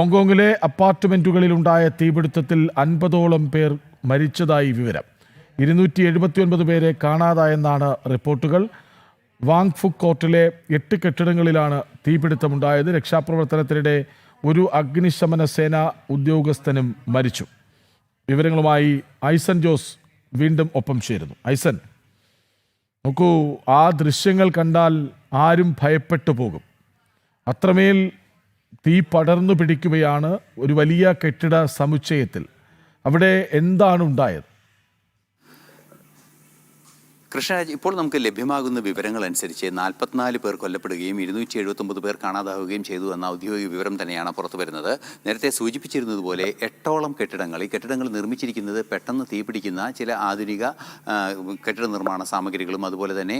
ഹോങ്കോങ്ങിലെ അപ്പാർട്ട്മെന്റുകളിലുണ്ടായ തീപിടുത്തത്തിൽ അൻപതോളം പേർ മരിച്ചതായി വിവരം. ഇരുന്നൂറ്റി എഴുപത്തിയൊൻപത് പേരെ കാണാതായെന്നാണ് റിപ്പോർട്ടുകൾ. വാങ് ഫുക് കോർട്ടിലെ എട്ട് കെട്ടിടങ്ങളിലാണ് തീപിടുത്തമുണ്ടായത്. രക്ഷാപ്രവർത്തനത്തിനിടെ ഒരു അഗ്നിശമന സേനാ ഉദ്യോഗസ്ഥനും മരിച്ചു. വിവരങ്ങളുമായി ഐസൻ ജോസ് വീണ്ടും ഒപ്പം ചേരുന്നു. ഐസൻ നോക്കൂ ആ ദൃശ്യങ്ങൾ കണ്ടാൽ ആരും ഭയപ്പെട്ടു പോകും. അത്രമേൽ തീ പടർന്നു പിടിക്കുകയാണ് ഒരു വലിയ കെട്ടിട സമുച്ചയത്തിൽ. അവിടെ എന്താണ് ഉണ്ടായത്? കൃഷ്ണരാജ് ഇപ്പോൾ നമുക്ക് ലഭ്യമാകുന്ന വിവരങ്ങൾ അനുസരിച്ച് നാൽപ്പത്തിനാല് പേർ കൊല്ലപ്പെടുകയും ഇരുന്നൂറ്റി എഴുപത്തൊമ്പത് പേർ കാണാതാവുകയും ചെയ്തു എന്ന ഔദ്യോഗിക വിവരം തന്നെയാണ് പുറത്തു വരുന്നത്. നേരത്തെ സൂചിപ്പിച്ചിരുന്നതുപോലെ എട്ടോളം കെട്ടിടങ്ങൾ ഈ കെട്ടിടങ്ങൾ നിർമ്മിച്ചിരിക്കുന്നത് പെട്ടെന്ന് തീപിടിക്കുന്ന ചില ആധുനിക കെട്ടിട നിർമ്മാണ സാമഗ്രികളും അതുപോലെ തന്നെ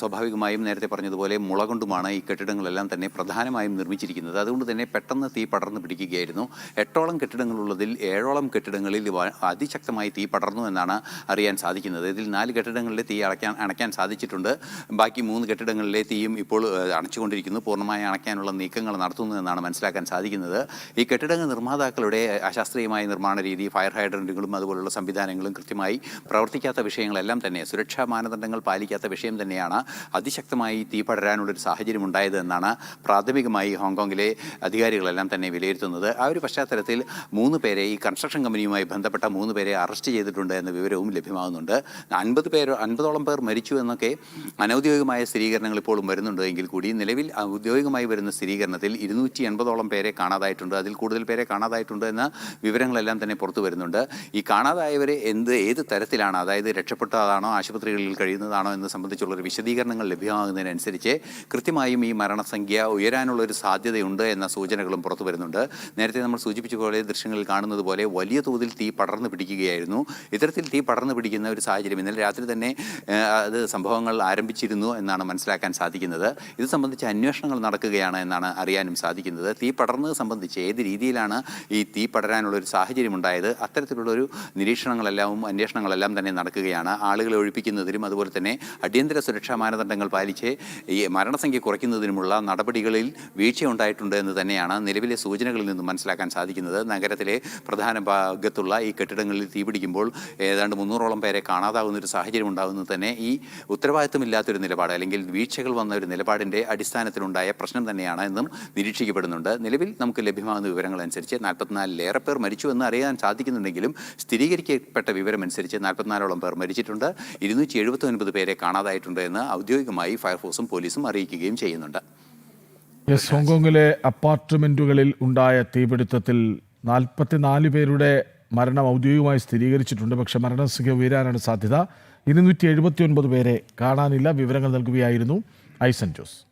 സ്വാഭാവികമായും നേരത്തെ പറഞ്ഞതുപോലെ മുള കൊണ്ടുമാണ് ഈ കെട്ടിടങ്ങളെല്ലാം തന്നെ പ്രധാനമായും നിർമ്മിച്ചിരിക്കുന്നത്. അതുകൊണ്ട് തന്നെ പെട്ടെന്ന് തീ പടർന്നു പിടിക്കുകയായിരുന്നു. എട്ടോളം കെട്ടിടങ്ങളുള്ളതിൽ ഏഴോളം കെട്ടിടങ്ങളിൽ അതിശക്തമായി തീ പടർന്നു എന്നാണ് അറിയാൻ സാധിക്കുന്നത്. ഇതിൽ നാല് കെട്ടിടങ്ങളിലെ തീ അടയ്ക്കാൻ അണയ്ക്കാൻ സാധിച്ചിട്ടുണ്ട്. ബാക്കി മൂന്ന് കെട്ടിടങ്ങളിലെ തീയും ഇപ്പോൾ അണച്ചുകൊണ്ടിരിക്കുന്നു. പൂർണമായി അണയ്ക്കാനുള്ള നീക്കങ്ങൾ നടത്തുന്നു എന്നാണ് മനസ്സിലാക്കാൻ സാധിക്കുന്നത്. ഈ കെട്ടിടങ്ങൾ നിർമ്മാതാക്കളുടെ അശാസ്ത്രീയമായ നിർമ്മാണ രീതി ഫയർ ഹൈഡ്രന്റുകളും അതുപോലുള്ള സംവിധാനങ്ങളും കൃത്യമായി പ്രവർത്തിക്കാത്ത വിഷയങ്ങളെല്ലാം തന്നെ സുരക്ഷാ മാനദണ്ഡങ്ങൾ പാലിക്കാത്ത വിഷയം തന്നെയാണ് അതിശക്തമായി തീ പടരാനുള്ളൊരു സാഹചര്യം ഉണ്ടായത് എന്നാണ് പ്രാഥമികമായി ഹോങ്കോങ്ങിലെ അധികാരികളെല്ലാം തന്നെ വിലയിരുത്തുന്നത്. ആ ഒരു പശ്ചാത്തലത്തിൽ മൂന്ന് പേരെ ഈ കൺസ്ട്രക്ഷൻ കമ്പനിയുമായി ബന്ധപ്പെട്ട മൂന്ന് പേരെ അറസ്റ്റ് ചെയ്തിട്ടുണ്ട് എന്ന വിവരവും ലഭ്യമാകുന്നുണ്ട്. അൻപത് പേരോ അൻപതോളം പേർ മരിച്ചു എന്നൊക്കെ അനൗദ്യോഗികമായ സ്ഥിരീകരണങ്ങൾ ഇപ്പോഴും വരുന്നുണ്ട് എങ്കിൽ കൂടി നിലവിൽ ഔദ്യോഗികമായി വരുന്ന സ്ഥിരീകരണത്തിൽ ഇരുന്നൂറ്റി എൺപതോളം പേരെ കാണാതായിട്ടുണ്ട്. അതിൽ കൂടുതൽ പേരെ കാണാതായിട്ടുണ്ട് എന്ന വിവരങ്ങളെല്ലാം തന്നെ പുറത്തു വരുന്നുണ്ട്. ഈ കാണാതായവരെ എന്ത് ഏത് തരത്തിലാണ് അതായത് രക്ഷപ്പെട്ടതാണോ ആശുപത്രികളിൽ കഴിയുന്നതാണോ എന്ന് സംബന്ധിച്ചുള്ളൊരു വിശദീകരണങ്ങൾ ലഭ്യമാകുന്നതിനനുസരിച്ച് കൃത്യമായും ഈ മരണസംഖ്യ ഉയരാനുള്ള ഒരു സാധ്യതയുണ്ട് എന്ന സൂചനകളും പുറത്തു വരുന്നുണ്ട്. നേരത്തെ നമ്മൾ സൂചിപ്പിച്ച പോലെ ദൃശ്യങ്ങളിൽ കാണുന്നത് പോലെ വലിയ തോതിൽ തീ പടർന്നു പിടിക്കുകയായിരുന്നു. ഇത്തരത്തിൽ തീ പടർന്നു പിടിക്കുന്ന ഒരു സാഹചര്യം ഇന്നലെ രാത്രി തന്നെ അത് സംഭവങ്ങൾ ആരംഭിച്ചിരുന്നു എന്നാണ് മനസ്സിലാക്കാൻ സാധിക്കുന്നത്. ഇത് സംബന്ധിച്ച് അന്വേഷണങ്ങൾ നടക്കുകയാണ് എന്നാണ് അറിയാനും സാധിക്കുന്നത്. തീ പടർന്നത് സംബന്ധിച്ച് ഏത് രീതിയിലാണ് ഈ തീ പടരാനുള്ള ഒരു സാഹചര്യം ഉണ്ടായത് അത്തരത്തിലുള്ളൊരു നിരീക്ഷണങ്ങളെല്ലാം അന്വേഷണങ്ങളെല്ലാം തന്നെ നടക്കുകയാണ്. ആളുകളെ ഒഴിപ്പിക്കുന്നതിനും അതുപോലെ തന്നെ അടിയന്തര സുരക്ഷാ മാനദണ്ഡങ്ങൾ പാലിച്ച് ഈ മരണസംഖ്യ കുറയ്ക്കുന്നതിനുമുള്ള നടപടികളിൽ വീഴ്ച ഉണ്ടായിട്ടുണ്ട് എന്ന് തന്നെയാണ് നിലവിലെ സൂചനകളിൽ നിന്നും മനസ്സിലാക്കാൻ സാധിക്കുന്നത്. നഗരത്തിലെ പ്രധാന ഭാഗത്തുള്ള ഈ കെട്ടിടങ്ങളിൽ തീപിടിക്കുമ്പോൾ ഏതാണ്ട് മുന്നൂറോളം പേരെ കാണാതാവുന്ന ഒരു സാഹചര്യം ഉണ്ടാകുന്നത് തന്നെ ഈ ഉത്തരവാദിത്തമില്ലാത്തൊരു നിലപാട് അല്ലെങ്കിൽ വീഴ്ചകൾ വന്ന ഒരു നിലപാടിന്റെ അടിസ്ഥാനത്തിലുണ്ടായ പ്രശ്നം തന്നെയാണ് എന്നും നിരീക്ഷിക്കപ്പെടുന്നുണ്ട്. നിലവിൽ നമുക്ക് ലഭ്യമാകുന്ന വിവരങ്ങൾ അനുസരിച്ച് നാൽപ്പത്തിനാലിലേറെ പേർ മരിച്ചു എന്ന് അറിയാൻ സാധിക്കുന്നുണ്ടെങ്കിലും സ്ഥിരീകരിക്കപ്പെട്ട വിവരം അനുസരിച്ച് നാൽപ്പത്തിനാലോളം പേർ മരിച്ചിട്ടുണ്ട്. ഇരുന്നൂറ്റി എഴുപത്തി ഒൻപത് പേരെ കാണാതായിട്ടുണ്ട് എന്ന് ഔദ്യോഗികമായി ഫയർഫോഴ്സും പോലീസും അറിയിക്കുകയും ചെയ്യുന്നുണ്ട്. യെസ് ഹോങ്കോങ്ങിലെ അപ്പാർട്ട്മെന്റുകളിൽ ഉണ്ടായ തീപിടുത്തത്തിൽ നാൽപ്പത്തിനാല് പേരുടെ മരണം ഔദ്യോഗികമായി സ്ഥിരീകരിച്ചിട്ടുണ്ട്. പക്ഷേ മരണസംഖ്യ ഉയരാനാണ് സാധ്യത. ഇരുന്നൂറ്റി എഴുപത്തി ഒൻപത് പേരെ കാണാനില്ല വിവരങ്ങൾ നൽകുകയായിരുന്നു ഐസൻ ജോസ്.